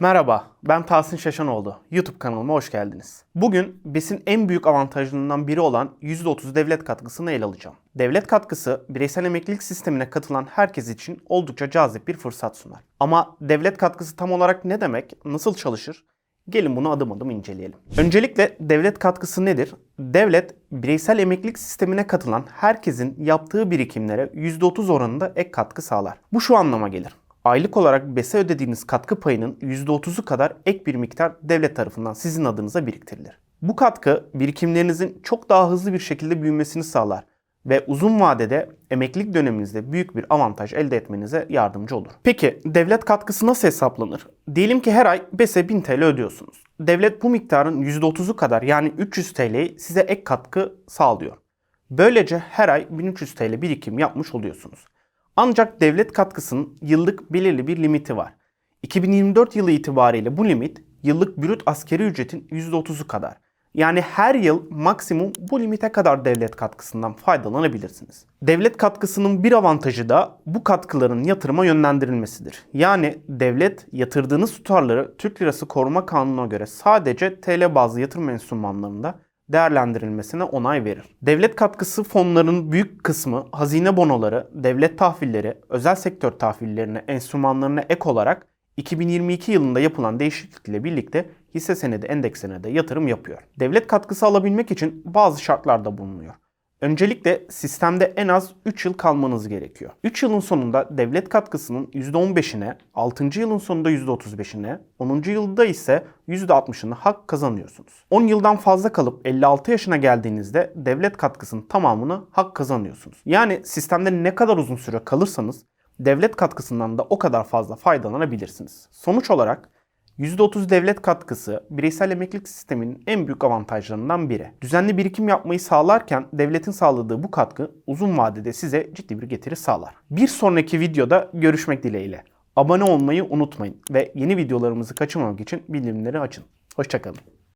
Merhaba, ben Tahsin Şaşanoğlu. YouTube kanalıma hoş geldiniz. Bugün BES'in en büyük avantajlarından biri olan %30 devlet katkısını ele alacağım. Devlet katkısı, bireysel emeklilik sistemine katılan herkes için oldukça cazip bir fırsat sunar. Ama devlet katkısı tam olarak ne demek, nasıl çalışır? Gelin bunu adım adım inceleyelim. Öncelikle devlet katkısı nedir? Devlet, bireysel emeklilik sistemine katılan herkesin yaptığı birikimlere %30 oranında ek katkı sağlar. Bu şu anlama gelir. Aylık olarak BES'e ödediğiniz katkı payının %30'u kadar ek bir miktar devlet tarafından sizin adınıza biriktirilir. Bu katkı birikimlerinizin çok daha hızlı bir şekilde büyümesini sağlar ve uzun vadede emeklilik döneminizde büyük bir avantaj elde etmenize yardımcı olur. Peki devlet katkısı nasıl hesaplanır? Diyelim ki her ay BES'e 1000 TL ödüyorsunuz. Devlet bu miktarın %30'u kadar yani 300 TL'yi size ek katkı sağlıyor. Böylece her ay 1300 TL birikim yapmış oluyorsunuz. Ancak devlet katkısının yıllık belirli bir limiti var. 2024 yılı itibariyle bu limit yıllık brüt askeri ücretin %30'u kadar. Yani her yıl maksimum bu limite kadar devlet katkısından faydalanabilirsiniz. Devlet katkısının bir avantajı da bu katkıların yatırıma yönlendirilmesidir. Yani devlet yatırdığınız tutarları Türk Lirası Koruma Kanunu'na göre sadece TL bazlı yatırım enstrümanlarında değerlendirilmesine onay verir. Devlet katkısı fonlarının büyük kısmı hazine bonoları, devlet tahvilleri, özel sektör tahvillerine, enstrümanlarına ek olarak 2022 yılında yapılan değişiklikle birlikte hisse senedi endeksine de yatırım yapıyor. Devlet katkısı alabilmek için bazı şartlar da bulunuyor. Öncelikle sistemde en az 3 yıl kalmanız gerekiyor. 3 yılın sonunda devlet katkısının %15'ine, 6. yılın sonunda %35'ine, 10. yılda ise %60'ını hak kazanıyorsunuz. 10 yıldan fazla kalıp 56 yaşına geldiğinizde devlet katkısının tamamını hak kazanıyorsunuz. Yani sistemde ne kadar uzun süre kalırsanız devlet katkısından da o kadar fazla faydalanabilirsiniz. Sonuç olarak %30 devlet katkısı bireysel emeklilik sisteminin en büyük avantajlarından biri. Düzenli birikim yapmayı sağlarken devletin sağladığı bu katkı uzun vadede size ciddi bir getiri sağlar. Bir sonraki videoda görüşmek dileğiyle. Abone olmayı unutmayın ve yeni videolarımızı kaçırmamak için bildirimleri açın. Hoşçakalın.